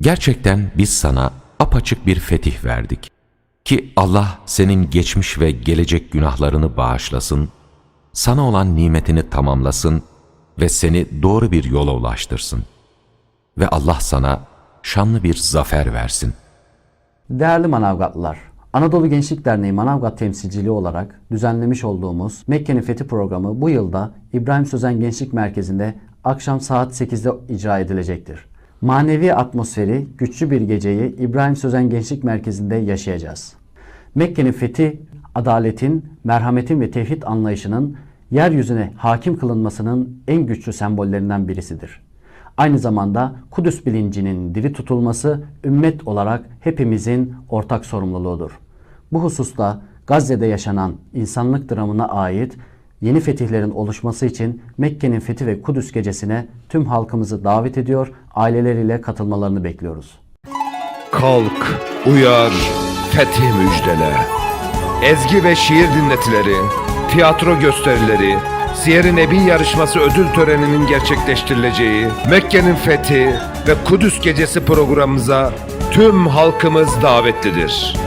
Gerçekten biz sana apaçık bir fetih verdik. Ki Allah senin geçmiş ve gelecek günahlarını bağışlasın, sana olan nimetini tamamlasın ve seni doğru bir yola ulaştırsın. Ve Allah sana şanlı bir zafer versin. Değerli Manavgatlılar, Anadolu Gençlik Derneği Manavgat temsilciliği olarak düzenlemiş olduğumuz Mekke'nin Fethi programı bu yılda İbrahim Sözen Gençlik Merkezi'nde akşam saat 8'de icra edilecektir. Manevi atmosferi, güçlü bir geceyi İbrahim Sözen Gençlik Merkezi'nde yaşayacağız. Mekke'nin fethi, adaletin, merhametin ve tevhid anlayışının yeryüzüne hakim kılınmasının en güçlü sembollerinden birisidir. Aynı zamanda Kudüs bilincinin diri tutulması ümmet olarak hepimizin ortak sorumluluğudur. Bu hususta Gazze'de yaşanan insanlık dramına ait yeni fetihlerin oluşması için Mekke'nin fethi ve Kudüs gecesine tüm halkımızı davet ediyor, aileleriyle katılmalarını bekliyoruz. Kalk, uyar, fetih müjdele. Ezgi ve şiir dinletileri, tiyatro gösterileri, Siyer-i Nebi yarışması ödül töreninin gerçekleştirileceği Mekke'nin fethi ve Kudüs gecesi programımıza tüm halkımız davetlidir.